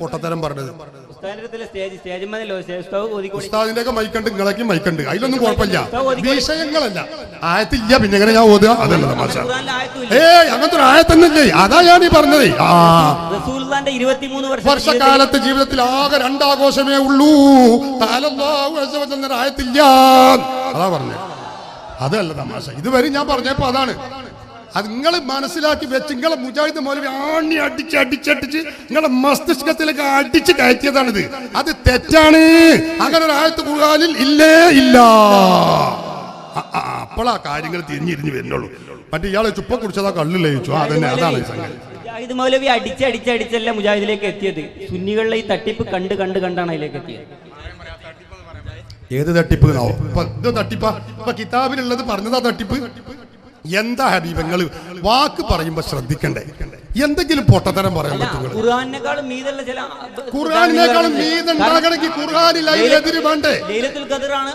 പൊട്ടത്തരം പറഞ്ഞത്. ഉസ്താദിന്റെ ഒക്കെ മൈക്കുണ്ട് നിങ്ങളൊക്കെ മൈക്കുണ്ട്. അതിലൊന്നും കുഴപ്പമില്ല. വിഷയങ്ങളല്ല. ആയത്തില്ല പിന്നെ എങ്ങനെ ഞാൻ ഓതുക? അതല്ല തമാശ. ഏ അങ്ങനത്തെ ഒരു ആയത്തന്നില്ലേ അതാ ഞാൻ ഈ പറഞ്ഞത്. ആ. വർഷക്കാലത്ത് ജീവിതത്തിൽ ആകെ രണ്ടാഘോഷമേ ഉള്ളൂ. എന്നൊരു ആയത്തില്ല. അതാ പറഞ്ഞത്. അതല്ല തമാശ. ഇതുവരെ ഞാൻ പറഞ്ഞപ്പോ അതാണ്. അത് നിങ്ങൾ മനസ്സിലാക്കി വെച്ച് നിങ്ങളെ മുജാഹിദ് മൗലവി ആണി അടിച്ച് അടിച്ചടിച്ച് നിങ്ങളെ മസ്തിഷ്കത്തിലേക്ക് അടിച്ച് കയറ്റിയതാണിത്. അത് തെറ്റാണ്. അങ്ങനെ ഒരു ആയത്ത് ഖുർആനിൽ ഇല്ലേ ഇല്ല. അപ്പോഴാ കാര്യങ്ങൾ തിരിഞ്ഞിരിഞ്ഞ് വരുന്നുള്ളൂ. മറ്റേ ഇയാളെ ചുപ്പ കുടിച്ചതാ കള്ളില്ലേ ചോദിച്ചു. അത് തന്നെ അതാണ് സംഗതി. മുജാഹിദ് മൗലവി അടിച്ച് അടിച്ച് അടിച്ചല്ല മുജാഹിദിലേക്ക് എത്തിയത്? സുന്നികളിലെ ഈ തട്ടിപ്പ് കണ്ട് കണ്ട് കണ്ടാണ് അതിലേക്ക് എത്തിയത്. ഏത് തട്ടിപ്പ്? ഇത് തട്ടിപ്പാ. ഇപ്പൊ കിതാബിലുള്ളത് പറഞ്ഞതാ തട്ടിപ്പ്. എന്താ ഹബീബങ്ങൾ വാക്ക് പറയുമ്പോൾ ശ്രദ്ധിക്കണ്ടേ? എന്തെങ്കിലും പൊട്ടത്തരം പറയാൻ പറ്റുള്ളൂ പറ്റും ഖുർആാനിനേക്കാളും മീതുള്ള ചില ഖുർആാനിനേക്കാളും മീതുണ്ടാകണമെങ്കിൽ ഖുർആാനിൽ അതിനെതിര് വേണ്ടേ ലൈലത്തുൽ ഖദറാണ്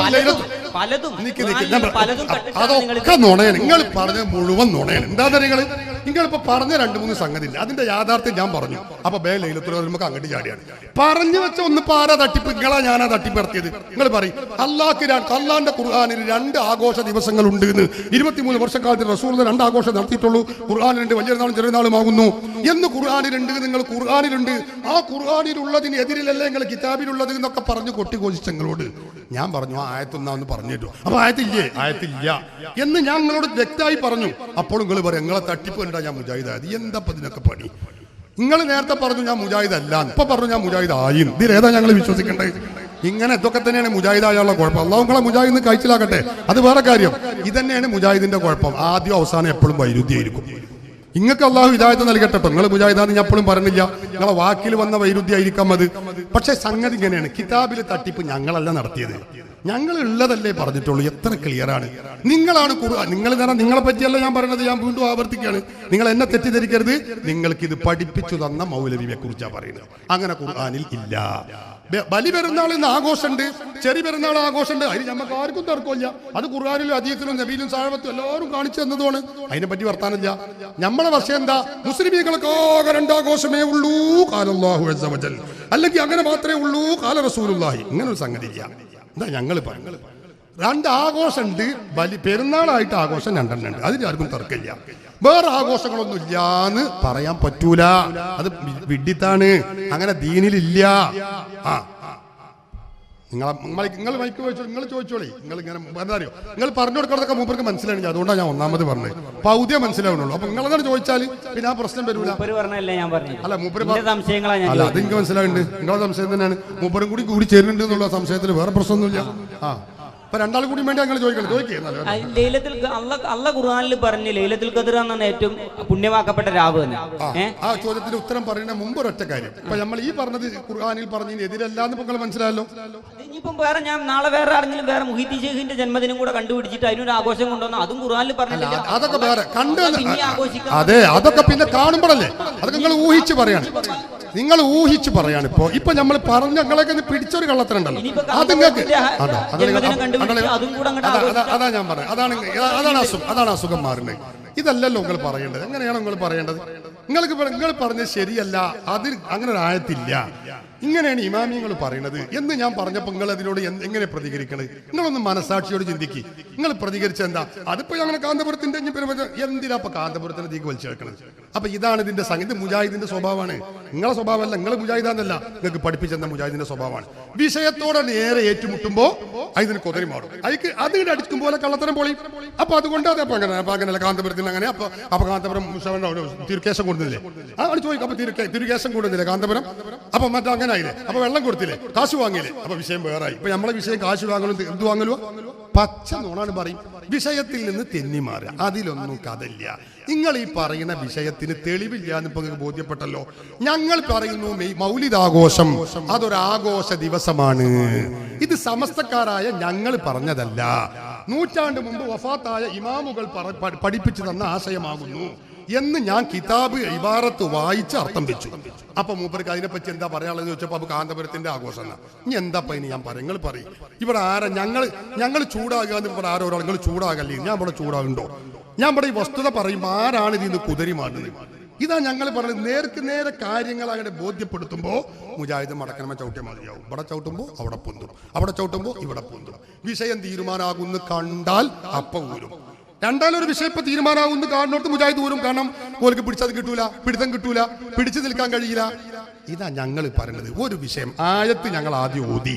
പലതും അതൊക്കെ നുണയാണ്. നിങ്ങൾ പറഞ്ഞ മുഴുവൻ നുണയാണ്. എന്താ നിങ്ങൾ നിങ്ങളിപ്പോ പറഞ്ഞ രണ്ട് മൂന്ന് സംഗതി ഇല്ല. അതിന്റെ യാഥാർത്ഥ്യം ഞാൻ പറഞ്ഞു. അപ്പൊ ബേ ലൈലത്തുൽ നമുക്ക് അങ്ങോട്ട് ചാടിയാണ്. പറഞ്ഞു വെച്ച ഒന്ന് പാര തട്ടിപ്പ്? നിങ്ങളാ ഞാനാ തട്ടിപ്പിറത്തിയത് നിങ്ങൾ പറയും. അള്ളാഹ് അള്ളാന്റെ ഖുർആാനിൽ രണ്ട് ആഘോഷ ദിവസങ്ങൾ ഉണ്ട് എന്ന്. ഇരുപത്തിമൂന്ന് വർഷക്കാലത്ത് റസൂർ രണ്ട് ആഘോഷം നടത്തിയിട്ടുള്ളൂ ഖുർആാനിലുണ്ട്. വലിയ നാളും ചെറിയ നാളുമാകുന്നു എന്ന് ഖുർആാനിലുണ്ട് നിങ്ങൾ ഖുർആാനിലുണ്ട്. ആ ഖുർആാനിലുള്ളതിന് എതിരിലല്ലേ നിങ്ങൾ കിതാബിലുള്ളത് എന്നൊക്കെ പറഞ്ഞു കൊട്ടിഘോഷിച്ച നിങ്ങളോട്. ഞാൻ പറഞ്ഞു ആ ആയത്തൊന്നാന്ന് പറഞ്ഞിട്ടു അപ്പൊ ആയത്തില്ലേ? ആയത്തില്ല. എന്ന് ഞാൻ നിങ്ങളോട് വ്യക്തമായി പറഞ്ഞു. അപ്പോൾ നിങ്ങൾ പറയും നിങ്ങളെ തട്ടിപ്പ് കണ്ടാ ഞാൻ മുജാഹിദായത് എന്താ ഇതിനൊക്കെ പണി? നിങ്ങൾ നേരത്തെ പറഞ്ഞു ഞാൻ മുജാഹിദ് അല്ല ഇപ്പൊ പറഞ്ഞു ഞാൻ മുജാഹിദ് ആയി ഇതിലേതാ ഞങ്ങൾ വിശ്വസിക്കേണ്ടത്? ഇങ്ങനെ ഇതൊക്കെ തന്നെയാണ് മുജാഹിദായുള്ള കുഴപ്പം. അള്ളാഹുക്കളെ മുജാഹിദിന് കഴിച്ചിലാക്കട്ടെ അത് വേറെ കാര്യം. ഇതന്നെയാണ് മുജാഹിദിന്റെ കുഴപ്പം. ആദ്യം അവസാനം എപ്പോഴും വൈരുദ്ധ്യമായിരിക്കും നിങ്ങൾക്ക് അള്ളാഹു ഹിദായത്ത് നൽകട്ടെ നിങ്ങൾ മുജാഹിദാന്ന് ഞാൻ എപ്പോഴും പറഞ്ഞില്ല. നിങ്ങളെ വാക്കിൽ വന്ന വൈരുദ്ധ്യമായിരിക്കാം അത്. പക്ഷെ സംഗതി ഇങ്ങനെയാണ്. കിതാബിൽ തട്ടിപ്പ് ഞങ്ങളല്ല നടത്തിയത്. ഞങ്ങൾ ഉള്ളതല്ലേ പറഞ്ഞിട്ടുള്ളൂ. എത്ര ക്ലിയറാണ് നിങ്ങളാണ് നിങ്ങൾ നിങ്ങളെ പറ്റിയല്ല ഞാൻ പറയുന്നത് ഞാൻ വീണ്ടും ആവർത്തിക്കുകയാണ്. നിങ്ങൾ എന്നെ തെറ്റിദ്ധരിക്കരുത്. നിങ്ങൾക്ക് ഇത് പഠിപ്പിച്ചു തന്ന മൗലവിയെ കുറിച്ചാണ് പറയുന്നത്. അങ്ങനെ ഖുർആാനിൽ ഇല്ല. ബലി പെരുന്നാൾ ഇന്ന് ആഘോഷമുണ്ട്. ചെറിയ പെരുന്നാൾ ആഘോഷമുണ്ട്. അതിന് നമുക്ക് ആർക്കും തർക്കമില്ല. അത് ഖുർആാനിലും അധികത്തിലും നബീലും സാഴവത്തും എല്ലാവരും കാണിച്ചു തന്നതുമാണ്. അതിനെപ്പറ്റി വർത്താനില്ല നമ്മളെ വശം എന്താ? മുസ്ലിമീങ്ങൾക്ക് ആകെ രണ്ടാഘോഷമേ ഉള്ളൂ വജൽ. അല്ലെങ്കിൽ അങ്ങനെ മാത്രമേ ഉള്ളൂ കാല റസൂലുള്ളാഹി. ഇങ്ങനെ ഒരു സംഗതി ഇല്ല. എന്താ ഞങ്ങൾ പറഞ്ഞു രണ്ട് ആഘോഷമുണ്ട്. ബലി പെരുന്നാളായിട്ട് ആഘോഷം രണ്ടെണ്ണം ഉണ്ട് അതിന് ആർക്കും തർക്കമില്ല. വേറെ ആഘോഷങ്ങളൊന്നും ഇല്ലാന്ന് പറയാൻ പറ്റൂല. അത് വിഡിത്താണ്. അങ്ങനെ ദീനിലില്ല. ആ. നിങ്ങൾ നിങ്ങൾ മൈക്ക് ചോദിച്ചു നിങ്ങൾ ചോദിച്ചോളി. നിങ്ങൾ ഇങ്ങനെ എന്താ അറിയോ? നിങ്ങൾ പറഞ്ഞു കൊടുക്കുന്നതൊക്കെ മൂപ്പർക്ക് മനസ്സിലാണെങ്കിൽ അതുകൊണ്ടാണ് ഞാൻ ഒന്നാമത് പറഞ്ഞത്. പൗദ്യം മനസ്സിലാവുന്നുള്ളൂ. അപ്പൊ നിങ്ങൾ അങ്ങനെ ചോദിച്ചാൽ പിന്നെ ആ പ്രശ്നം വരൂല. അല്ല മൂപ്പര് അല്ല അത് എനിക്ക് മനസ്സിലാവുന്നുണ്ട് നിങ്ങളെ സംശയം തന്നെയാണ്. മൂപ്പരും കൂടി കൂടി ചേരുന്നുണ്ട് എന്നുള്ള സംശയത്തിൽ വേറെ പ്രശ്നമൊന്നുമില്ല. ആ. അപ്പൊ രണ്ടാൾ കൂടി വേണ്ടി അങ്ങനെ ചോദിക്കണം. ചോദിക്കേ നല്ല ആ, ലൈലത്തുൽ അല്ല അല്ല ഖുർആനിൽ പറഞ്ഞ് ലൈലത്തുൽ ഖദർ എന്നാണ് ഏറ്റവും പുണ്യമാക്കപ്പെട്ട രാവ് എന്ന്. ആ ചോദ്യത്തിന് ഉത്തരം പറയുന്ന മുമ്പ് ഒരൊറ്റ കാര്യം. ഇപ്പൊ നമ്മൾ ഈ പറഞ്ഞത് ഖുർആാനിൽ പറഞ്ഞതിന് എതിരല്ലാന്ന് നിങ്ങൾ മനസ്സിലായല്ലോ. ഇനിയിപ്പം വേറെ ഞാൻ നാളെ വേറെ ആരെങ്കിലും വേറെ മുഹിത്തി ഷെയ്ഖിന്റെ ജന്മദിനം കൂടെ കണ്ടുപിടിച്ചിട്ട് അതിനൊരു ആഘോഷം കൊണ്ടുവന്ന അതും ഖുർആനിൽ പറഞ്ഞില്ല അതൊക്കെ വേറെ. കണ്ടു. അതെ അതൊക്കെ പിന്നെ കാണുമ്പോഴല്ലേ? അതൊക്കെ നിങ്ങൾ ഊഹിച്ച് പറയാണ്. നിങ്ങൾ ഊഹിച്ചു പറയാണ് ഇപ്പോ. ഇപ്പൊ നമ്മൾ പറഞ്ഞ ഞങ്ങളൊക്കെ പിടിച്ചൊരു കള്ളത്തിനുണ്ടല്ലോ അത് നിങ്ങൾക്ക്. അതാ ഞാൻ പറഞ്ഞത്. അതാണ് അതാണ് അസുഖം അതാണ് അസുഖം മാറുന്നത്. ഇതല്ലല്ലോ നിങ്ങൾ പറയേണ്ടത്. എങ്ങനെയാണ് നിങ്ങൾ പറയേണ്ടത്? നിങ്ങൾക്ക് നിങ്ങൾ പറഞ്ഞത് ശരിയല്ല. അതിൽ അങ്ങനെ ഒരു ആയത്തില്ല ഇങ്ങനെയാണ് ഇമാമിയങ്ങൾ പറയുന്നത്. എന്ന് ഞാൻ പറഞ്ഞപ്പോൾ നിങ്ങൾ അതിനോട് എങ്ങനെ പ്രതികരിക്കണത് നിങ്ങളൊന്ന് മനസാക്ഷിയോട് ചിന്തിക്കി. നിങ്ങൾ പ്രതികരിച്ച എന്താ? അതിപ്പോ അങ്ങനെ കാന്തപുരത്തിന്റെ എന്തിനാ അപ്പൊ കാന്തപുരത്തിന്റെ തീക്ക് വലിച്ചു വെക്കണത് അപ്പൊ ഇതാണ് ഇതിന്റെ സംഗീത. മുജാഹിദിന്റെ സ്വഭാവമാണ്. നിങ്ങളെ സ്വഭാവമല്ല നിങ്ങൾ മുജാഹിദാന്നല്ല. നിങ്ങൾക്ക് പഠിപ്പിച്ചെന്ന മുജാഹിദിന്റെ സ്വഭാവമാണ്. വിഷയത്തോടെ നേരെ ഏറ്റുമുട്ടുമ്പോ അതിന് കൊതറി മാറും. അതിക്ക് അതിന്റെ അടിക്കും പോലെ കള്ളത്തരം പൊളി. അപ്പൊ അതുകൊണ്ട് അത് അപ്പൊ അങ്ങനെ അപ്പൊ അങ്ങനെയല്ല. കാന്തപുരത്തിന് അങ്ങനെ. അപ്പൊ അപ്പൊ കാന്തപുരം തിരുക്കേശം കൊടുത്തില്ലേ അവിടെ ചോദിക്കും. അപ്പൊ തിരുക്കേ തിരുക്കേശം കൊടുത്തില്ലേ കാന്തപുരം? അപ്പൊ മറ്റേ അങ്ങനെ അപ്പൊ വെള്ളം കൊടുത്തില്ലേ? കാശ് വാങ്ങിയില്ലേ? അപ്പൊ വിഷയം വേറായി. ഇപ്പൊ നമ്മളെ വിഷയം കാശ് വാങ്ങലും എന്ത് വാങ്ങലോ? പച്ച നോണാണ് പറയും. വിഷയത്തിൽ നിന്ന് തെന്നി മാറുക. അതിലൊന്നും കഥയില്ല. നിങ്ങൾ ഈ പറയുന്ന വിഷയത്തിന് തെളിവില്ല എന്ന് ഇപ്പൊ നിങ്ങൾക്ക് ബോധ്യപ്പെട്ടല്ലോ. ഞങ്ങൾ പറയുന്നു മൗലിദാഘോഷം. അതൊരാഘോഷ ദിവസമാണ്. ഇത് സമസ്തക്കാരായ ഞങ്ങൾ പറഞ്ഞതല്ല. നൂറ്റാണ്ട് മുമ്പ് വഫാത്തായ ഇമാമുകൾ പഠിപ്പിച്ചു തന്ന ആശയമാകുന്നു. എന്ന് ഞാൻ കിതാബ് ഇബാറത്ത് വായിച്ച് അർത്ഥം വെച്ചു അപ്പൊ മൂപ്പർക്ക് അതിനെപ്പറ്റി എന്താ പറയാനുള്ളത് ചോദിച്ചപ്പോ അപ്പൊ കാന്തപുരത്തിന്റെ ആഘോഷം ഇനി എന്താ ഇനി ഞാൻ പറയും? നിങ്ങൾ പറയും. ഇവിടെ ആരാ? ഞങ്ങൾ ഞങ്ങൾ ചൂടാകുക എന്ന് ഇവിടെ ആരോ നിങ്ങൾ ചൂടാകല്ലേ? ഞാൻ ഇവിടെ ചൂടാകുണ്ടോ ഞാൻ ഇവിടെ ഈ വസ്തുത പറയുമ്പോൾ ആരാണ് ഇതിന്ന് കുതിരി മാറുന്നത് ഇതാ ഞങ്ങൾ പറഞ്ഞത് നേർക്ക് നേരെ കാര്യങ്ങൾ അങ്ങനെ ബോധ്യപ്പെടുത്തുമ്പോ മുജാഹിദ് മടക്കനമ ചവിട്ടിയ മതിയാവും ഇവിടെ ചവിട്ടുമ്പോൾ അവിടെ പൊന്തും. അവിടെ ചവിട്ടുമ്പോൾ ഇവിടെ പൊന്തും. വിഷയം തീരുമാനമാകുന്നു കണ്ടാൽ അപ്പം ഊരും. രണ്ടാലൊരു വിഷയം ഇപ്പൊ തീരുമാനമാകുന്ന കാണുന്നോട്ട് മുജാഹിദ് ദൂരം കാരണം ഓർക്ക് പിടിച്ചത് കിട്ടൂല പിടിത്തം കിട്ടൂല പിടിച്ചു നിൽക്കാൻ കഴിയില്ല. ഇതാ ഞങ്ങൾ പറയുന്നത് ഒരു വിഷയം ആയത്ത് ഞങ്ങൾ ആദ്യം ഓതി.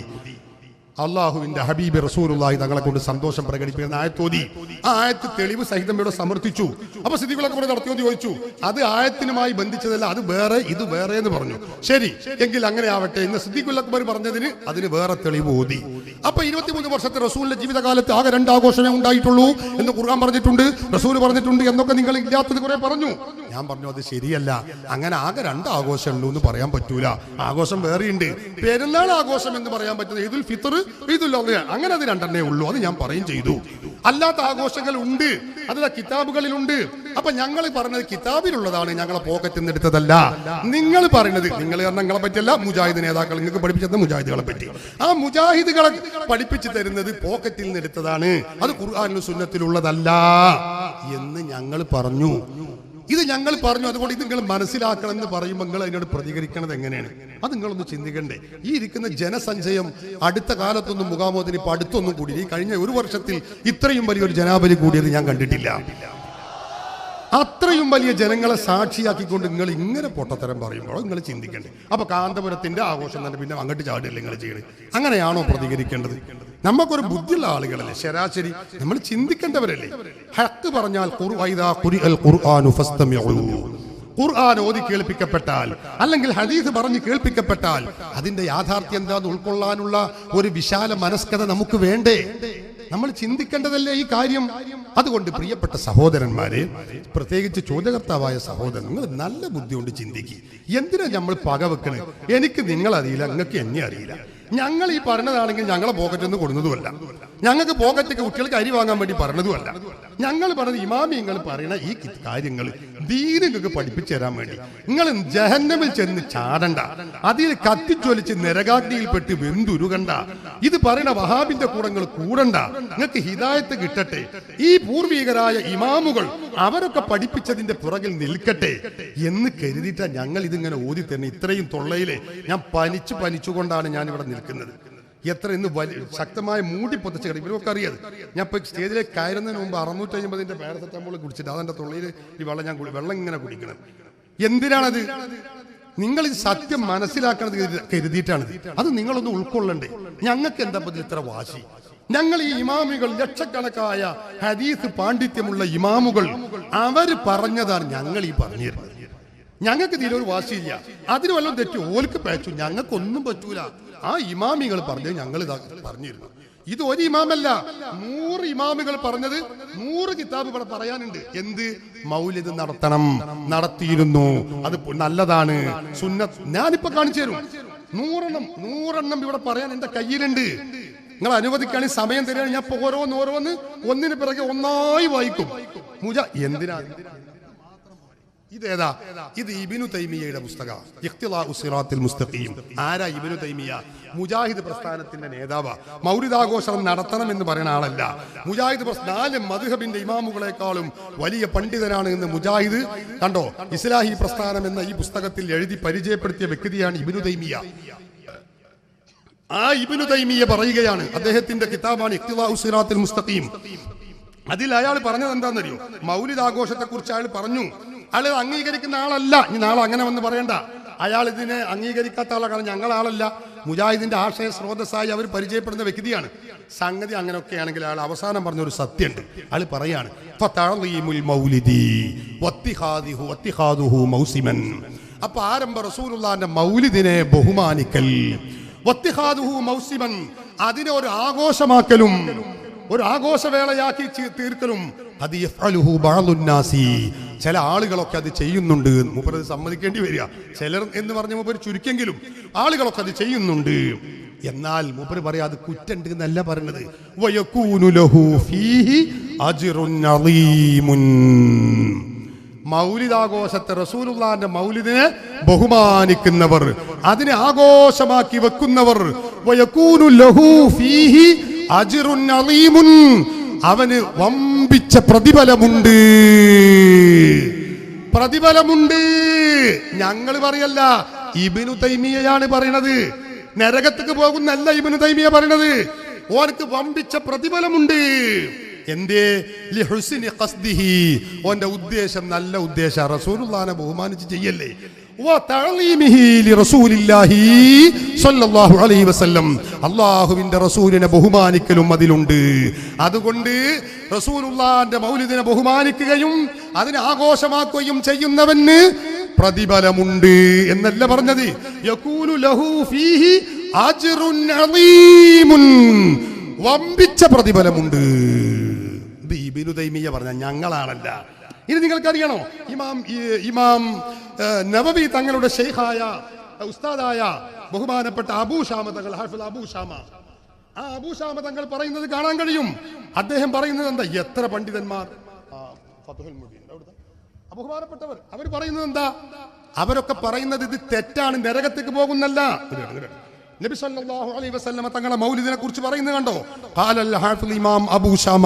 അള്ളാഹുവിന്റെ ഹബീബ് റസൂലുള്ളാഹി തങ്ങളെ കൊണ്ട് സന്തോഷം പ്രകടിപ്പിക്കുന്ന ആയത്തോതി. ആ ആയത്ത് തെളിവ് സഹിതം ഇവിടെ സമർത്ഥിച്ചു. അപ്പൊ സ്ഥിതികളൊക്കെ ഇവിടെ നടത്തിയോന്ന് ചോദിച്ചു. അത് ആയത്തിനുമായി ബന്ധിച്ചതല്ല അത് വേറെ ഇത് വേറെ എന്ന് പറഞ്ഞു. ശരി എങ്കിൽ അങ്ങനെ ആവട്ടെ. ഇന്ന് സിദ്ദീഖുൽ അക്ബർ പറഞ്ഞതിന് അതിന് വേറെ തെളിവ് ഓതി അപ്പൊ ഇരുപത്തിമൂന്ന് വർഷത്തെ റസൂലിന്റെ ജീവിതകാലത്ത് ആകെ രണ്ട് ആഘോഷമേ ഉണ്ടായിട്ടുള്ളൂ എന്ന് ഖുർആൻ പറഞ്ഞിട്ടുണ്ട് റസൂൽ പറഞ്ഞിട്ടുണ്ട് എന്നൊക്കെ നിങ്ങൾ ഇല്ലാത്തത് കുറെ പറഞ്ഞു. ഞാൻ പറഞ്ഞു അത് ശരിയല്ല. അങ്ങനെ ആകെ രണ്ട് ആഘോഷം ഉള്ളൂ എന്ന് പറയാൻ പറ്റൂല. ആഘോഷം വേറെയുണ്ട്. പെരുന്നാൾ ആഘോഷം എന്ന് പറയാൻ പറ്റുന്നത് ഈദുൽ ഫിത്തർ ഈദുൽ അങ്ങനെ അത് രണ്ടെണ്ണേ ഉള്ളൂ. അത് ഞാൻ പറയും ചെയ്തു. അല്ലാത്ത ആഘോഷങ്ങൾ ഉണ്ട്. അത് കിതാബുകളിലുണ്ട്. അപ്പൊ ഞങ്ങൾ പറഞ്ഞത് കിതാബിലുള്ളതാണ് ഞങ്ങളെ പോക്കറ്റിൽ നിന്ന് എടുത്തതല്ല. നിങ്ങൾ പറയുന്നത് നിങ്ങൾ കാരണം പറ്റിയല്ല മുജാഹിദ് നേതാക്കൾ നിങ്ങൾക്ക് പഠിപ്പിച്ചത് മുജാഹിദുകളെ പറ്റി. ആ മുജാഹിദുകളെ പഠിപ്പിച്ചു തരുന്നത് പോക്കറ്റിൽ നിന്ന് എടുത്തതാണ്. അത് ഖുർആാനിലും സുന്നത്തിലുള്ളതല്ല എന്ന് ഞങ്ങൾ പറഞ്ഞു. ഇത് ഞങ്ങൾ പറഞ്ഞു അതുകൊണ്ട് ഇത് നിങ്ങൾ മനസ്സിലാക്കണം എന്ന് പറയുമ്പോൾ നിങ്ങൾ അതിനോട് പ്രതികരിക്കണത് എങ്ങനെയാണ്? അത് നിങ്ങളൊന്ന് ചിന്തിക്കണ്ടേ. ഈ ഇരിക്കുന്ന ജനസഞ്ചയം അടുത്ത കാലത്തൊന്നും മുഖാമോദിന് ഇപ്പൊ അടുത്തൊന്നും കൂടി ഈ കഴിഞ്ഞ ഒരു വർഷത്തിൽ ഇത്രയും വലിയൊരു ജനാബലി കൂടിയത് ഞാൻ കണ്ടിട്ടില്ല. അത്രയും വലിയ ജനങ്ങളെ സാക്ഷിയാക്കിക്കൊണ്ട് നിങ്ങൾ ഇങ്ങനെ പൊട്ടത്തരം പറയുമ്പോൾ നിങ്ങൾ ചിന്തിക്കണ്ടേ. അപ്പൊ കാന്തപുരത്തിന്റെ ആഘോഷം തന്നെ പിന്നെ അങ്ങോട്ട് ചാടില്ല നിങ്ങൾ ചെയ്യണേ? അങ്ങനെയാണോ പ്രതികരിക്കേണ്ടത്? നമുക്കൊരു ബുദ്ധിയുള്ള ആളുകളല്ലേ? ശരാശരി നമ്മൾ ചിന്തിക്കേണ്ടവരല്ലേ? ഹക്ക് പറഞ്ഞാൽ ഖുർആ ഖുർആൻ ഖുർആൻ ഓതി കേൾപ്പിക്കപ്പെട്ടാൽ അല്ലെങ്കിൽ ഹദീസ് പറഞ്ഞ് കേൾപ്പിക്കപ്പെട്ടാൽ അതിന്റെ യാഥാർത്ഥ്യം എന്താന്ന് ഉൾക്കൊള്ളാനുള്ള ഒരു വിശാല മനസ്കത നമുക്ക് വേണ്ടേ? നമ്മൾ ചിന്തിക്കേണ്ടതല്ലേ ഈ കാര്യം? അതുകൊണ്ട് പ്രിയപ്പെട്ട സഹോദരന്മാരെ പ്രത്യേകിച്ച് ചോദ്യകർത്താവായ സഹോദരൻ നിങ്ങൾ നല്ല ബുദ്ധി കൊണ്ട് ചിന്തിക്കുക എന്തിനാ നമ്മൾ പക വെക്കണേ? എനിക്ക് നിങ്ങൾ അറിയില്ല നിങ്ങൾക്ക് എന്നെ അറിയില്ല. ഞങ്ങൾ ഈ പറഞ്ഞതാണെങ്കിൽ ഞങ്ങളെ പോക്കറ്റിൽ നിന്ന് കൊടുന്നതുമല്ല. ഞങ്ങൾക്ക് പോക്കറ്റൊക്കെ കുട്ടികൾക്ക് അരി വാങ്ങാൻ വേണ്ടി പറഞ്ഞതുമല്ല. ഞങ്ങൾ പറഞ്ഞത് ഇമാമിയങ്ങൾ പറയുന്ന ഈ കാര്യങ്ങൾ ദീനങ്ങൾക്ക് പഠിപ്പിച്ചു തരാൻ വേണ്ടി. നിങ്ങൾ ജഹന്നമിൽ ചെന്ന് ചാടണ്ട. അതിൽ കത്തിച്ചൊലിച്ച് നരകാഗ്നിയിൽപ്പെട്ട് വെന്തുരുകണ്ട. ഇത് പറയുന്ന വഹാബിന്റെ കൂടങ്ങൾ കൂടണ്ട. നിങ്ങൾക്ക് ഹിതായത്ത് കിട്ടട്ടെ. ഈ പൂർവികരായ ഇമാമുകൾ അവരൊക്കെ പഠിപ്പിച്ചതിന്റെ പുറകിൽ നിൽക്കട്ടെ എന്ന് കരുതിയിട്ടാ ഞങ്ങൾ ഇതിങ്ങനെ ഓതി തന്നെ ഇത്രയും തൊള്ളയിലെ ഞാൻ പനിച്ചു പനിച്ചുകൊണ്ടാണ് ഞാൻ ഇവിടെ നിൽക്കുന്നത്. എത്ര ഇന്ന് വലിയ ശക്തമായ മൂടി പൊതച്ച് കിടക്കും ഇവരൊക്കെ അറിയാത് ഞാൻ ഇപ്പൊ സ്റ്റേജിലേക്ക് കയറുന്നതിന് മുമ്പ് അറുന്നൂറ്റി അമ്പതിന്റെ പാരസെറ്റമോൾ കുടിച്ചിട്ട് അതെന്റെ തൊള്ളിയിൽ ഈ വെള്ളം ഞാൻ വെള്ളം ഇങ്ങനെ കുടിക്കണം. എന്തിനാണത്? നിങ്ങൾ ഈ സത്യം മനസ്സിലാക്കണത് കരുതി- കരുതിയിട്ടാണ് അത് നിങ്ങളൊന്ന് ഉൾക്കൊള്ളണ്ടേ. ഞങ്ങൾക്ക് എന്താ പറ്റി ഇത്ര വാശി? ഞങ്ങൾ ഈ ഇമാമികൾ ലക്ഷക്കണക്കായ ഹദീസ് പാണ്ഡിത്യമുള്ള ഇമാമുകൾ അവർ പറഞ്ഞതാണ് ഞങ്ങൾ ഈ പറഞ്ഞിരുന്നത്. ഞങ്ങൾക്ക് തീരെ ഒരു വാശിയില്ല. അതിന് വല്ലതും തെറ്റു? ഓൽക്ക് പേച്ചു ഞങ്ങൾക്കൊന്നും പറ്റൂല. ആ ഇമാമികൾ പറഞ്ഞത് ഞങ്ങൾ പറഞ്ഞിരുന്നു. ഇത് ഒരു ഇമാമല്ല നൂറ് ഇമാമുകൾ പറഞ്ഞത് നൂറ് കിതാബുകൾ പറയാനുണ്ട്. എന്ത്? മൗലിത് നടത്തണം. നടത്തിയിരുന്നു. അത് നല്ലതാണ്. സുന്നത്ത് ഞാനിപ്പോ കാണിച്ചു തരും. നൂറെണ്ണം നൂറെണ്ണം ഇവിടെ പറയാൻ എന്റെ കയ്യിലുണ്ട്. നിങ്ങൾ അനുവദിക്കുകയാണെങ്കിൽ സമയം തരികയാണ് ഞാൻ ഓരോന്ന് ഓരോന്ന് ഒന്നിന് പിറകെ ഒന്നായി വായിക്കും. മുജ എന്തിനാ? ഇതേതാ? ഇത് ഇബിനു തൈമിയയുടെ പുസ്തകം. ആരാ ഇബിനു തൈമിയ? മുജാഹിദ് പ്രസ്ഥാനത്തിന്റെ നേതാവ്. മൗരിദാഘോഷം നടത്തണം എന്ന് പറയുന്ന ആളല്ല. മുജാഹിദ് നാല് മധുഹബിന്റെ ഇമാമുകളെക്കാളും വലിയ പണ്ഡിതനാണ് എന്ന് മുജാഹിദ് കണ്ടോ? ഇസ്ലാഹി പ്രസ്ഥാനം എന്ന ഈ പുസ്തകത്തിൽ എഴുതി പരിചയപ്പെടുത്തിയ വ്യക്തിയാണ് ഇബിനു തൈമിയ. ആ ഇബിനു തൈമിയ പറയുകയാണ് അദ്ദേഹത്തിന്റെ കിതാബാണ് ഇഖ്തിലാഉ സിറാത്തിൽ മുസ്തഖീം. അതിൽ അയാൾ പറഞ്ഞത് എന്താണെന്നറിയോ മൗലിദ് ആഘോഷത്തെ കുറിച്ച് അയാൾ പറഞ്ഞു. അയാൾ അംഗീകരിക്കുന്ന ആളല്ല. ഇനി നാളെ അങ്ങനെ വന്ന് പറയണ്ട. അയാൾ ഇതിനെ അംഗീകരിക്കാത്ത ആളെ കാരണം ഞങ്ങൾ ആളല്ല. മുജാഹിദിന്റെ ആശയ സ്രോതസ്സായി അവർ പരിചയപ്പെടുന്ന വ്യക്തിയാണ്. സംഗതി അങ്ങനെയൊക്കെ ആണെങ്കിൽ അയാൾ അവസാനം പറഞ്ഞ ഒരു സത്യമുണ്ട്. അയാൾ പറയാണ് അപ്പൊ ആരംഭ റസൂലുള്ളാന്റെ മൗലിദിനെ ബഹുമാനിക്കൽ. അതിനെ ഒരു ആഘോഷമാക്കലും ഒരു ആഘോഷവേളയാക്കി തീർക്കലും. അത് യഫ്അലുഹു ചില ആളുകളൊക്കെ അത് ചെയ്യുന്നുണ്ട്. മൂപ്പരത് സമ്മതിക്കേണ്ടി വരിക. ചിലർ എന്ന് പറഞ്ഞ മൂപ്പർ ചുരുക്കെങ്കിലും ആളുകളൊക്കെ അത് ചെയ്യുന്നുണ്ട്. എന്നാൽ മൂപ്പര് പറയാ അത് കുറ്റുണ്ട് എന്നല്ല അളീമുൻ മൗലിദാഘോഷത്തെ റസൂലുള്ളാന്റെ മൗലിദിനെ ബഹുമാനിക്കുന്നവർ അതിനെ ആഘോഷമാക്കി വെക്കുന്നവർ ലഹു ഫീഹി അജ്റുൻ അലീമുൻ. അവന് വമ്പിച്ച പ്രതിഫലമുണ്ട്. പ്രതിഫലമുണ്ട്. ഞങ്ങൾ പറയല്ല ഇബിനു തൈമിയയാണ് പറയണത്. നരകത്തേക്ക് പോകുന്നല്ല ഇബിനു തൈമിയ പറയണത്. ഓനക്ക് വമ്പിച്ച പ്രതിഫലമുണ്ട്. എന്തേ? ഓന്റെ ഉദ്ദേശം നല്ല ഉദ്ദേശം. റസൂലുള്ളാനെ ബഹുമാനിച്ച് ചെയ്യല്ലേ? അല്ലാഹുവിന്റെ റസൂലിനെ ബഹുമാനിക്കലും അതിലുണ്ട്. അതുകൊണ്ട് റസൂലുള്ളാന്റെ മൗലിദിനെ ബഹുമാനിക്കുകയും അതിനെ ആഘോഷമാക്കുകയും ചെയ്യുന്നവന് പ്രതിഫലമുണ്ട് എന്നല്ല പറഞ്ഞത്. യകൂലു ലഹു ഫീഹി അജ്റുൻ അളീമുൻ വമ്പിച്ച പ്രതിഫലമുണ്ട്. ഇത് ഇബിനു തൈമിയ പറഞ്ഞ ഞങ്ങളാണല്ല. ഇനി നിങ്ങൾക്കറിയണോ ഇമാം ഇമാം നവവി തങ്ങളുടെ ഷെയ്ഖായ ഉസ്താദായ ബഹുമാനപ്പെട്ട അബൂഷാമ തങ്ങൾ ഹാഫിൽ അബൂ ഷാമ. ആ അബൂഷാമ തങ്ങൾ പറയുന്നത് കാണാൻ കഴിയും. അദ്ദേഹം പറയുന്നത് എന്താ? എത്ര പണ്ഡിതന്മാർ. ബഹുമാനപ്പെട്ടവർ അവർ പറയുന്നത് എന്താ? അവരൊക്കെ പറയുന്നത് ഇത് തെറ്റാണ് നരകത്തേക്ക് പോകുന്നല്ല. നബി സല്ലല്ലാഹു അലൈഹി വസല്ലമ തങ്ങളെ മൗലിദിനെ കുറിച്ച് പറയുന്നത് കണ്ടോ? ഖാലൽ ഹാഫിൽ ഇമാം അബൂ ഷാമ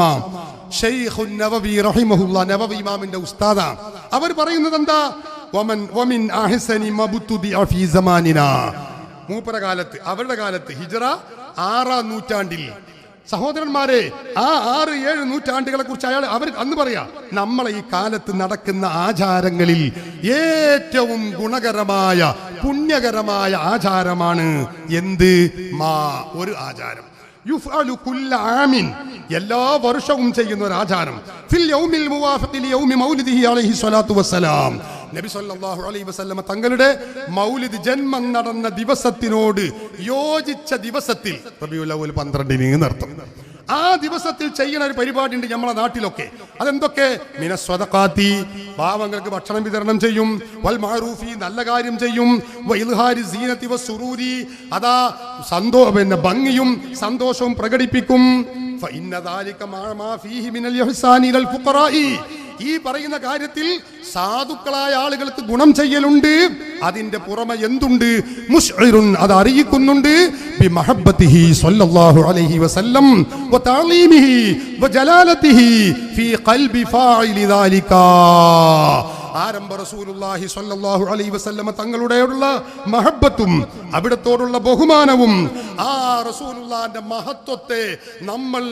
ശൈഖുൻ നവവി റഹിമഹുല്ലാ നവവി ഇമാമിന്റെ ഉസ്താദ. അവർ പറയുന്നത് എന്താ? വമൻ വമിൻ അഹ്സനി മബ്തുദി ഫീ സമാനിനാ. മൂപ്പര കാലത്ത് അവരുടെ കാലത്ത് ഹിജ്റ ആറാം നൂറ്റാണ്ടിൽ സഹോദരന്മാരെ ആ ആറ് ഏഴ് നൂറ്റാണ്ടുകളെ കുറിച്ച് അയാൾ അവർ അന്ന് പറയാ നമ്മളെ ഈ കാലത്ത് നടക്കുന്ന ആചാരങ്ങളിൽ ഏറ്റവും ഗുണകരമായ പുണ്യകരമായ ആചാരമാണ് എന്ത്? മാ ഒരു ആചാരം. ആമിൻ. എല്ലാ വർഷവും ചെയ്യുന്ന ഒരു ആചാരം. ഫിൽ യൗമിൽ യൗമി മൗലിദിഹി അലൈഹി നബി സല്ലല്ലാഹു അലൈഹി വസല്ലമ തങ്ങളുടെ മൗലിദ് ജന്മം നടന്ന ദിവസത്തിനോട് യോജിച്ച ദിവസത്തിൽ പന്ത്രണ്ടിന് നടത്തും ആ ദിവസത്തിൽ ചെയ്യുന്ന ഒരു പരിപാടി ഉണ്ട് നമ്മളെ നാട്ടിലൊക്കെ. അതെന്തൊക്കെ? മിനസ്വതക്കാത്തി പാവങ്ങൾക്ക് ഭക്ഷണം വിതരണം ചെയ്യും. വൽ മാറൂഫി നല്ല കാര്യം ചെയ്യും. അതാ സന്തോ പിന്നെ ഭംഗിയും സന്തോഷവും പ്രകടിപ്പിക്കും. ദാലിക ഫീഹി മിനൽ. ഈ പറയുന്ന കാര്യത്തിൽ സാധുക്കളായ ആളുകൾക്ക് ഗുണം ചെയ്യലുണ്ട്. അതിന്റെ പുറമെ എന്തുണ്ട്? മുഷ്ഇറുൻ അത് അറിയിക്കുന്നുണ്ട്. ബിമഹബ്ബത്തിഹി സല്ലല്ലാഹു അലൈഹി വസല്ലം വ തഅലീമിഹി വ ജലാലത്തിഹി ഫീ ഖൽബി ഫാഇലി ദാലിക. ആരംഭ റസൂലുള്ളാഹി സ്വല്ലല്ലാഹു അലൈഹി വസല്ലമ തങ്ങളുടെയുള്ള മഹബത്തും അവിടത്തോടുള്ള ബഹുമാനവും ആ റസൂലുള്ളാന്റെ മഹത്വത്തെ നമ്മൾ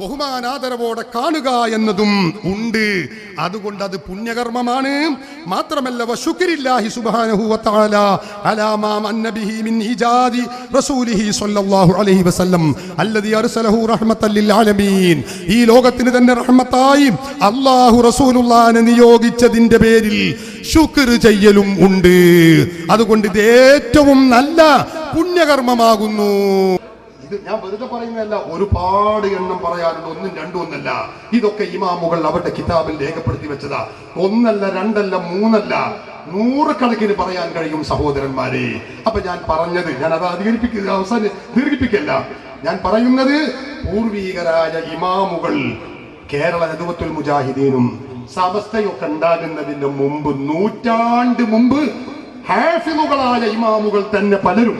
ബഹുമാനാദരവോടെ കാണുക എന്നതും ഉണ്ട്. അതുകൊണ്ട് അത് പുണ്യകർമ്മമാണ്. മാത്രമല്ല വശുക്രില്ലാഹി സുബ്ഹാനഹു വതആല അലാ മാ മന്ന മിൻ ഇജാദി റസൂലിഹി സ്വല്ലല്ലാഹു അലൈഹി വസല്ലം അല്ലദി അർസലഹു റഹ്മത്തൽ ലിൽ ആലമീൻ. ഈ ലോകത്തിന് തന്നെ റഹ്മത്തായി അല്ലാഹു റസൂലുള്ളാനെ നിയോഗിച്ചതിന്റെ പേരിൽ ശുക്ർ ചെയ്യലും ഉണ്ട്. അതുകൊണ്ട് ഇത് ഏറ്റവും നല്ല പുണ്യകർമ്മമാകുന്നു. ഇത് ഞാൻ വെറുതെ പറയുന്നതല്ല ഒരുപാട് എണ്ണം പറയാറുണ്ട്. ഒന്നും രണ്ടും ഒന്നല്ല. ഇതൊക്കെ ഇമാമുകൾ അവരുടെ കിതാബിൽ രേഖപ്പെടുത്തി വെച്ചതാ. ഒന്നല്ല രണ്ടല്ല മൂന്നല്ല. നൂറുകണക്കിന് പറയാൻ കഴിയും സഹോദരന്മാരെ. അപ്പൊ ഞാൻ പറഞ്ഞത് ഞാൻ അത് അധികരിപ്പിക്കുക അവസാനം ദീർഘിപ്പിക്കല്ല. ഞാൻ പറയുന്നത് പൂർവീകരായ ഇമാമുകൾ കേരള നദുവത്തുൽ മുജാഹിദീനും സമസ്തയൊക്കെ ഉണ്ടാകുന്നതിന് മുമ്പ് നൂറ്റാണ്ട് മുമ്പ് ഹാഫിളുകളായ ഇമാമുകൾ തന്നെ പലരും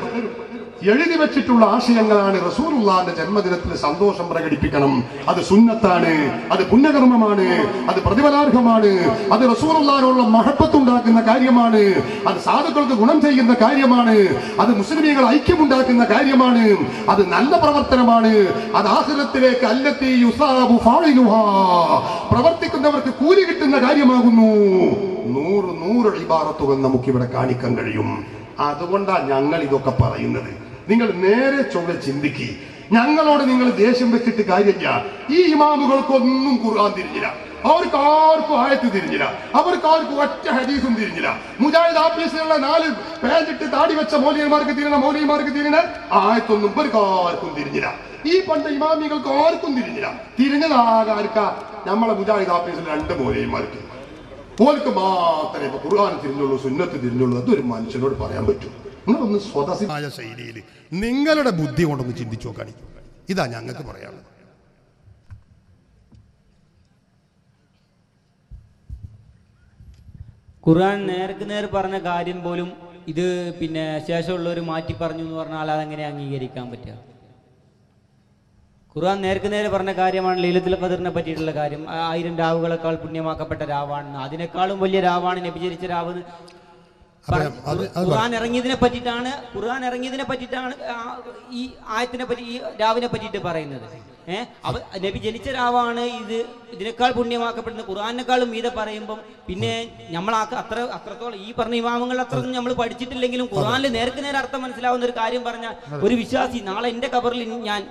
എഴുതി വെച്ചിട്ടുള്ള ആശയങ്ങളാണ് റസൂലുള്ളാന്റെ ജന്മദിനത്തിൽ സന്തോഷം പ്രകടിപ്പിക്കണം. അത് സുന്നത്താണ് അത് പുണ്യകർമ്മമാണ് അത് പ്രതിഫലാർഹമാണ് അത് റസൂലുള്ളാനുള്ള മഹത്വത്തുണ്ടാക്കുന്ന കാര്യമാണ് അത് സാധുക്കൾക്ക് ഗുണം ചെയ്യുന്ന കാര്യമാണ് അത് മുസ്ലിമീങ്ങൾ ഐക്യമുണ്ടാക്കുന്ന കാര്യമാണ് അത് നല്ല പ്രവർത്തനമാണ് അത് ആഹ്ലത്തിലേക്ക് അല്ലത്തി പ്രവർത്തിക്കുന്നവർക്ക് കൂലി കിട്ടുന്ന കാര്യമാകുന്നു. നൂറ് നൂറ് ഇബാറത്തുകൾ നമുക്കിവിടെ കാണിക്കാൻ കഴിയും. അതുകൊണ്ടാണ് ഞങ്ങൾ ഇതൊക്കെ പറയുന്നത്. നിങ്ങൾ നേരെ ചൊവ്വ ചിന്തിക്കി. ഞങ്ങളോട് നിങ്ങൾ ദേഷ്യം വെച്ചിട്ട് കാര്യമില്ല. ഈ ഇമാമുകൾക്കൊന്നും ഖുർആൻ തിരിഞ്ഞില്ല. അവർക്ക് ആർക്കും ആയത്ത് തിരിഞ്ഞില്ല. അവർക്ക് ആർക്കും ഒറ്റ ഹദീസും തിരിഞ്ഞില്ല. മുജാഹിദ് ആഫീസിലുള്ള നാല് പേജിട്ട് താടി വെച്ച മൗലിയന്മാർക്ക് തിരിഞ്ഞ മൗലിയന്മാർക്ക് തിരിഞ്ഞ ആയത്തൊന്നും ഇവർക്ക് ആർക്കും തിരിഞ്ഞില്ല. ഈ പണ്ട് ഇമാമികൾക്ക് ആർക്കും തിരിഞ്ഞില്ല. തിരിഞ്ഞതാകാർക്ക നമ്മളെ മുജാഹിദ് ആഫീസിൽ രണ്ട് മൗലിയന്മാർക്ക്. ഓർക്ക് മാത്രമേ ഇപ്പൊ ഖുർആൻ തിരിഞ്ഞുള്ളൂ സുന്നത്ത് തിരിഞ്ഞുള്ളൂ അതൊരു മനുഷ്യനോട് പറയാൻ പറ്റും. നിങ്ങളൊന്ന് സ്വതസിമായ ശൈലിയിൽ നിങ്ങളുടെ ബുദ്ധി കൊണ്ടൊന്ന് ചിന്തിച്ചു നോക്കാണി ഇതാ ഞങ്ങൾക്ക് പറയാനുള്ളത്. ഖുർആൻ നേർക്ക് നേർ പറഞ്ഞ കാര്യം പോലും ഇത് പിന്നെ ശേഷമുള്ളവർ മാറ്റി പറഞ്ഞു എന്ന് പറഞ്ഞാൽ അതെങ്ങനെ അംഗീകരിക്കാൻ പറ്റുക? ഖുർആൻ നേർക്ക് നേരെ പറഞ്ഞ കാര്യമാണ് ലൈലത്തുൽ ഖദറിനെ പറ്റിയിട്ടുള്ള കാര്യം. ആയിരം രാവുകളെക്കാൾ പുണ്യമാക്കപ്പെട്ട രാവാണെന്ന്. അതിനേക്കാളും വലിയ രാവാണ് നബിചരിച്ച രാവ് ഖുർആൻ ഇറങ്ങിയതിനെ പറ്റിയിട്ടാണ് ഖുർആൻ ഇറങ്ങിയതിനെ പറ്റിയിട്ടാണ് ഈ ആയത്തിനെ പറ്റി ഈ രാവിനെ പറ്റിയിട്ട് പറയുന്നത്. ഏഹ് അവ നബി ജനിച്ച രാവാണ് ഇത്. ഇതിനേക്കാൾ പുണ്യമാക്കപ്പെടുന്നത് ഖുർആാനേക്കാളും മീതെ പറയുമ്പം പിന്നെ നമ്മൾ അത്ര അത്രത്തോളം ഈ പറഞ്ഞ ഇമാമങ്ങൾ അത്രയൊന്നും നമ്മൾ പഠിച്ചിട്ടില്ലെങ്കിലും ഖുർആനിൽ നേർക്ക് നേരെ അർത്ഥം മനസ്സിലാവുന്ന ഒരു കാര്യം പറഞ്ഞാൽ ഒരു വിശ്വാസി നാളെ എന്റെ കബറിൽ ഞാൻ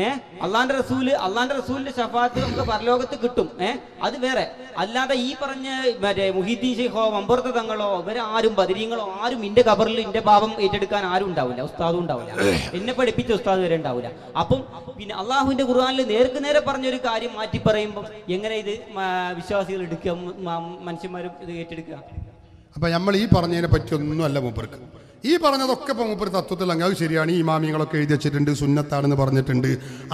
ഏഹ് അള്ളാന്റെ റസൂൽ അള്ളാന്റെ റസൂലിന്റെ ഷഫാത്ത് നമുക്ക് പരലോകത്ത് കിട്ടും ഏഹ് അത് വേറെ. അല്ലാതെ ഈ പറഞ്ഞ മറ്റേ മുഹിദ്ദീൻ ഷെയ്ഖോ മമ്പുറത്ത് തങ്ങളോ ഇവരാരും ബദരീങ്ങളോ ആരും ഇന്റെ കബറിൽ ഇന്റെ ഭാവം ഏറ്റെടുക്കാൻ ആരും ഉണ്ടാവില്ല ഉസ്താദും ഉണ്ടാവില്ല. എന്നെ പഠിപ്പിച്ച ഉസ്താദ് വരെ ഉണ്ടാവില്ല. അപ്പം പിന്നെ അള്ളാഹുവിന്റെ ഖുർആാനിൽ നേർക്ക് നേരെ പറഞ്ഞൊരു കാര്യം മാറ്റി പറയുമ്പോൾ എങ്ങനെ ഇത് വിശ്വാസികൾ എടുക്കുക മനുഷ്യന്മാരും ഇത് ഏറ്റെടുക്കുക? അപ്പൊ നമ്മൾ ഈ പറഞ്ഞതിനെ അല്ല മൂപ്പർക്ക്. ഈ പറഞ്ഞതൊക്കെ ഇപ്പൊ മൂപ്പർ തത്വത്തിൽ അങ്ങ് ശരിയാണ്. ഈ ഇമാമിങ്ങളൊക്കെ എഴുതി വെച്ചിട്ടുണ്ട് സുന്നത്താണെന്ന് പറഞ്ഞിട്ടുണ്ട്.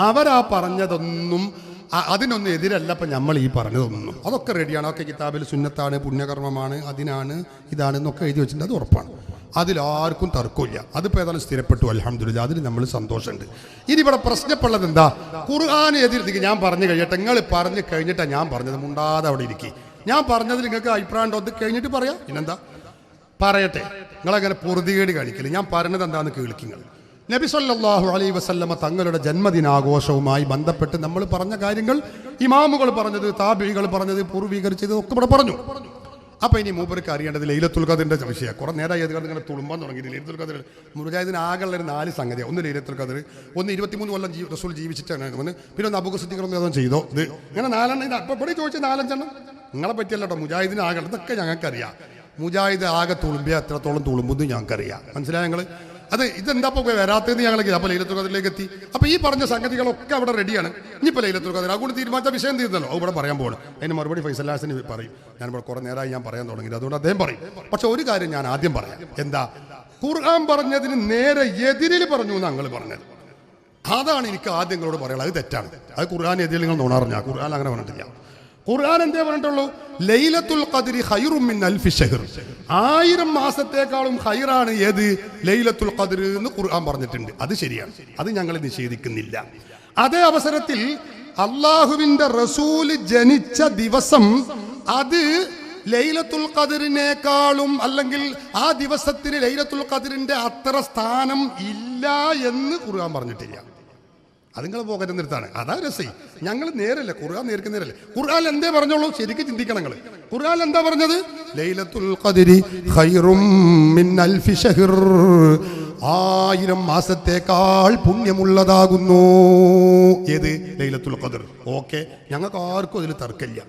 അവരാ പറഞ്ഞതൊന്നും അതിനൊന്നും എതിരല്ല ഇപ്പം നമ്മൾ ഈ പറഞ്ഞതൊന്നും. അതൊക്കെ റെഡിയാണ് ഒക്കെ കിതാബിൽ സുന്നത്താണ് പുണ്യകർമ്മമാണ് അതിനാണ് ഇതാണ് എന്നൊക്കെ എഴുതി വെച്ചിട്ടുണ്ട്. അത് ഉറപ്പാണ്. അതിലാർക്കും തർക്കമില്ല. അതിപ്പോൾ ഏതായാലും സ്ഥിരപ്പെട്ടു. അലഹമ്മദില്ല അതിൽ നമ്മൾ സന്തോഷമുണ്ട്. ഇനി ഇവിടെ പ്രശ്നപ്പെടുന്നത് എന്താ? ഖുർആൻ എതിർത്തിക്ക് ഞാൻ പറഞ്ഞു കഴിയട്ടെ നിങ്ങൾ പറഞ്ഞു കഴിഞ്ഞിട്ടാണ് ഞാൻ പറഞ്ഞത്. മുണ്ടാതെ അവിടെ ഇരിക്കി. ഞാൻ പറഞ്ഞതിൽ നിങ്ങൾക്ക് അഭിപ്രായം ഉണ്ടോ? അത് കഴിഞ്ഞിട്ട് പറയാം. പിന്നെന്താ? പറയട്ടെ. നിങ്ങളങ്ങനെ പൊറുതികേട് കാണിക്കില്ല. ഞാൻ പറഞ്ഞത് എന്താണെന്ന് കേൾക്കിങ്ങൾ നബി സല്ലല്ലാഹു അലൈഹി വസല്ലമ തങ്ങളുടെ ജന്മദിനാഘോഷവുമായി ബന്ധപ്പെട്ട് നമ്മൾ പറഞ്ഞ കാര്യങ്ങൾ ഇമാമുകൾ പറഞ്ഞത് താബികൾ പറഞ്ഞത് പൂർവീകരിച്ചത് ഒക്കെ ഇവിടെ പറഞ്ഞു. അപ്പൊ ഇനി മൂപ്പർക്ക് അറിയേണ്ടത് ലൈലത്തുൽ ഖദറിന്റെ വിഷയം. കുറെ നേരമായി അത് ഇങ്ങനെ തുളുമ്പാൻ തുടങ്ങി. ലൈലത്തുൽ ഖദർ. മുരുജാദിന് ആകെയുള്ള ഒരു നാല് സംഗതിയാണ് ഒന്ന് ലൈലത്തുൽ ഖദർ ഒന്ന് ഇരുപത്തിമൂന്ന് കൊല്ലം ജീ റസൂൽ ജീവിച്ചിട്ടാണ് ഒന്ന് പിന്നെ ഒന്ന് അബുഖസിദ്ദീഖ് ഏതോ ചെയ്തോ? ഇത് ഇങ്ങനെ നാലെണ്ണം ഇത്. അപ്പൊ ഇവിടെ ചോദിച്ച നാലഞ്ചെണ്ണം. നിങ്ങളെ പറ്റിയല്ലോ മുജാഹിദിന് ആകെ ഇതൊക്കെ ഞങ്ങൾക്കറിയാം. മുജാഹിദ് ആകെ തുളുമ്പിയ. എത്രത്തോളം തുളുമ്പുന്നു ഞങ്ങൾക്കറിയാം. മനസ്സിലായ ഞങ്ങൾ അത് ഇതെന്താ ഇപ്പോൾ വരാത്തതെന്ന് ഞങ്ങൾ അപ്പോൾ ലൈലത്തുൽ ഖദറിലേക്ക് എത്തി അപ്പോൾ ഈ പറഞ്ഞ സംഗതികളൊക്കെ അവിടെ റെഡിയാണ് ഇനിയിപ്പോൾ ലൈലത്തുൽ ഖദർ അതുകൊണ്ട് തീരുമാനിച്ച വിഷയം തീർന്നല്ലോ അവിടെ പറയാൻ പോകണം അതിന് മറുപടി ഫൈസലാസിന് പറയും. ഞാൻ ഇവിടെ കുറേ നേരമായി ഞാൻ പറയാൻ തുടങ്ങി അതുകൊണ്ട് അദ്ദേഹം പറയും. പക്ഷെ ഒരു കാര്യം ഞാൻ ആദ്യം പറയാം. എന്താ? ഖുർആൻ പറഞ്ഞതിന് നേരെ എതിരിൽ പറഞ്ഞു എന്ന് ഞങ്ങൾ പറഞ്ഞത്. അതാണ് എനിക്ക് ആദ്യം നിങ്ങളോട് പറയാനുള്ളത്. അത് തെറ്റാണ്. അത് ഖുർആൻ എതിരിൽ നിങ്ങൾ നുണറിഞ്ഞ ഖുർആൻ അങ്ങനെ പറഞ്ഞിട്ടില്ല. ഖുർആൻ എന്തേ പറഞ്ഞിട്ടുള്ളൂ? ലൈലത്തുൽ ഖദ്രി ഖൈറും മിൻ അൽഫി ഷഹർ ആയിരം മാസത്തേക്കാളും ഖൈറാണ് ഏത്? ലൈലത്തുൽ ഖദ്ർ എന്ന് ഖുർആൻ പറഞ്ഞിട്ടുണ്ട്. അത് ശരിയാണ്. അത് ഞങ്ങൾ നിഷേധിക്കുന്നില്ല. അതേ അവസരത്തിൽ അള്ളാഹുവിന്റെ റസൂൽ ജനിച്ച ദിവസം അത് ലൈലത്തുൽ ഖദറിനേക്കാളും അല്ലെങ്കിൽ ആ ദിവസത്തിന് ലൈലത്തുൽ ഖദറിന്റെ അത്ര സ്ഥാനം ഇല്ല എന്ന് ഖുർആൻ പറഞ്ഞിട്ടില്ല. അത് നിങ്ങൾ പോകരുത് നിർത്താണ്. അതാ രസൈ. ഞങ്ങൾ നേരല്ലേ ഖുർആൻ നേർക്ക് നേരല്ലേ. ഖുർആൻ എന്തേ പറഞ്ഞോളൂ? ശരിക്കും ചിന്തിക്കണം നിങ്ങൾ ഖുർആൻ എന്താ പറഞ്ഞത്? ലൈലത്തുൽ ഖദരി ഖൈറും മിൻ അൽഫി ഷഹർ ആയിരം മാസത്തേക്കാൾ പുണ്യമുള്ളതാകുന്നു. ഏത്? ലൈലത്തുൽ ഖദർ. ഓക്കെ. ഞങ്ങൾക്ക് ആർക്കും അതിൽ തർക്കമില്ല.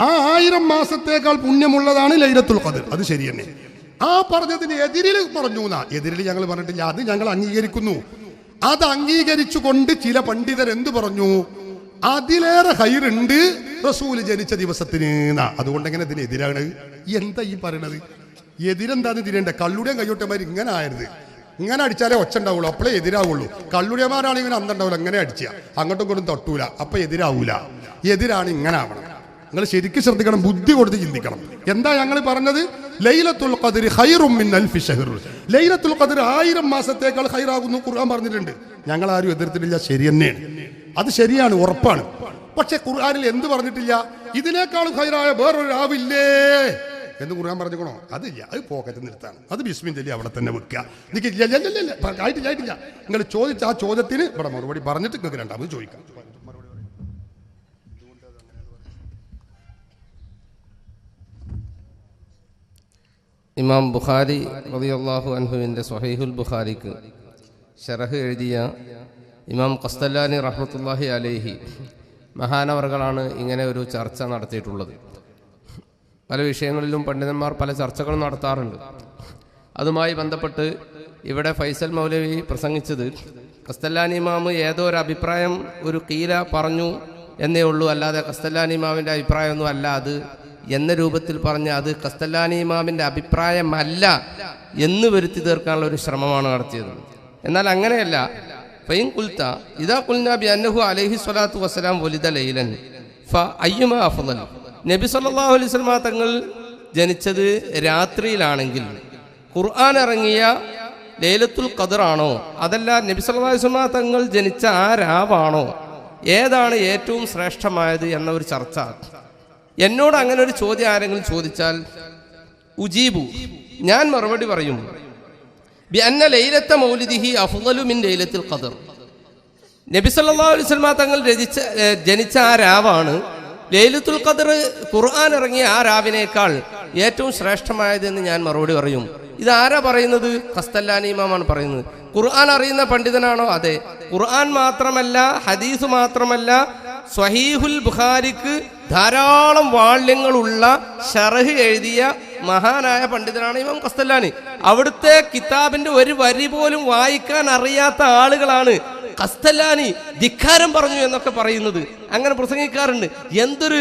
ആ ആയിരം മാസത്തേക്കാൾ പുണ്യമുള്ളതാണ് ലൈലത്തുൽ ഖദർ. അത് ശരി തന്നെ. ആ പറഞ്ഞതിന് എതിരിൽ പറഞ്ഞു എതിരിൽ ഞങ്ങൾ പറഞ്ഞിട്ടില്ല. അത് ഞങ്ങൾ അംഗീകരിക്കുന്നു. അത് അംഗീകരിച്ചുകൊണ്ട് ചില പണ്ഡിതർ എന്തു പറഞ്ഞു? അതിലേറെ ഹൈറുണ്ട് റസൂൽ ജനിച്ച ദിവസത്തിന് അതുകൊണ്ട് എങ്ങനെ ഇതിന് എതിരാണ്? എന്താ ഈ പറയണത്? എതിരെന്താന്ന് തിരിയണ്ട. കള്ളുടെയും കയ്യോട്ടന്മാർ ഇങ്ങനെ ആയത് ഇങ്ങനെ അടിച്ചാലേ ഒച്ച ഉണ്ടാവുള്ളൂ. അപ്പോഴേ എതിരാവുള്ളൂ. കള്ളുടിയന്മാരാണെങ്കിൽ ഇവൻ അങ്ങനെ അടിച്ച. അങ്ങോട്ടും ഇങ്ങോട്ടും തൊട്ടൂല. അപ്പൊ എതിരാവൂല. എതിരാണ് ഇങ്ങനെ ആവണം. നിങ്ങൾ ശരിക്കും ശ്രദ്ധിക്കണം ബുദ്ധി കൊടുത്ത് ചിന്തിക്കണം. എന്താ ഞങ്ങൾ പറഞ്ഞത്? ലൈലത്തുൽ ഖദർ ഹൈറും മിൻ അൽഫി ഷഹർ ലൈലത്തുൽ ഖദർ ആയിരം മാസത്തേക്കാൾ ഹൈറാകുന്നു ഖുർആൻ പറഞ്ഞിട്ടുണ്ട്. ഞങ്ങൾ ആരും എതിർത്തിട്ടില്ല ശരി തന്നെയാണ്. അത് ശരിയാണ് ഉറപ്പാണ്. പക്ഷെ ഖുർആനിൽ എന്ത് പറഞ്ഞിട്ടില്ല? ഇതിനേക്കാളും ഹൈറായ വേറൊരു രാവില്ലേ എന്ന് ഖുർആൻ പറഞ്ഞുകൊണോ അതില്ല അത് പോക്കറ്റ് നിർത്താണ്. അത് ബിസ്മിൻ ചൊല്ലി അവിടെ തന്നെ വെക്കുക. നിക്ക് ആയിട്ടില്ല ആയിട്ടില്ല. നിങ്ങൾ ചോദിച്ച ആ ചോദ്യത്തിന് ഇവിടെ മറുപടി പറഞ്ഞിട്ട് നിങ്ങൾക്ക് രണ്ടാമത് ചോദിക്കാം. ഇമാം ബുഖാരി റളിയല്ലാഹു അൻഹുവിന്റെ സൊഹൈഹുൽ ബുഖാരിക്ക് ഷറഹ് എഴുതിയ ഇമാം കസ്തല്ലാനി റഹ്മത്തുല്ലാഹി അലേഹി മഹാനവർകളാണ് ഇങ്ങനെ ഒരു ചർച്ച നടത്തിയിട്ടുള്ളത്. പല വിഷയങ്ങളിലും പണ്ഡിതന്മാർ പല ചർച്ചകളും നടത്താറുണ്ട്. അതുമായി ബന്ധപ്പെട്ട് ഇവിടെ ഫൈസൽ മൗലവി പ്രസംഗിച്ചത് കസ്തല്ലാനി ഇമാമ് ഏതോ ഒരു അഭിപ്രായം ഒരു കീല പറഞ്ഞു എന്നേ ഉള്ളൂ. അല്ലാതെ കസ്തല്ലാനി ഇമാമിന്റെ അഭിപ്രായമൊന്നും അല്ല. അത് എന്ന രൂപത്തിൽ പറഞ്ഞ് അത് കസ്തല്ലാനി ഇമാമിന്റെ അഭിപ്രായമല്ല എന്ന് വരുത്തി തീർക്കാനുള്ള ഒരു ശ്രമമാണ് നടത്തിയത്. എന്നാൽ അങ്ങനെയല്ല. ഫൈൻ കുൽത്ത ഇതാ കുൽനാബി അന്നഹു അലൈഹി സ്വലാത്തു വസ്സലാം വലിത ലൈലൻ ഫ അഫ്ളൽ നബി സല്ലാഹു അലൈഹി വസല്ലമ തങ്ങൾ ജനിച്ചത് രാത്രിയിലാണെങ്കിൽ ഖുർആൻ ഇറങ്ങിയ ലൈലത്തുൽ ഖദറാണോ അതല്ല നബി സല്ലല്ലാഹു അലൈഹി വസല്ലം തങ്ങൾ ജനിച്ച ആ രാവാണോ? ഏതാണ് ഏറ്റവും ശ്രേഷ്ഠമായത് എന്ന ഒരു ചർച്ച. എന്നോട് അങ്ങനെ ഒരു ചോദ്യം ആരെങ്കിലും ചോദിച്ചാൽ ഉജീബു ഞാൻ മറുപടി പറയും അന്ന ലൈലത്ത മൗലിദിഹി അഫ്ളലു മിൻ ലൈലത്തിൽ ഖദർ. നബി സല്ലല്ലാഹു അലൈഹി വസല്ലമ തങ്ങൾ രചിച്ച ജനിച്ച ആ രാവാണ്. ലൈലത്തുൽ ഖദർ ഖുർആൻ ഇറങ്ങിയ ആ രാവിനേക്കാൾ ഏറ്റവും ശ്രേഷ്ഠമായതെന്ന് ഞാൻ മറുപടി പറയും. ഇത് ആരാ പറയുന്നത്? ഖസ്തല്ലാനി ഇമാമാണ് പറയുന്നത്. ഖുർആൻ അറിയുന്ന പണ്ഡിതനാണോ? അതെ. ഖുർആൻ മാത്രമല്ല ഹദീസ് മാത്രമല്ല സ്വഹീഹുൽ ബുഖാരിക്ക് ധാരാളം വാള്യങ്ങളുള്ള ഷറഹ് എഴുതിയ മഹാനായ പണ്ഡിതനാണ് ഇമാം കസ്തല്ലാനി അവിടുത്തെ കിതാബിന്റെ ഒരു വരി പോലും വായിക്കാൻ അറിയാത്ത ആളുകളാണ് കസ്തല്ലാനി ധിക്കാരം പറഞ്ഞു എന്നൊക്കെ പറയുന്നത്. അങ്ങനെ പ്രസംഗിക്കാറുണ്ട്. എന്തൊരു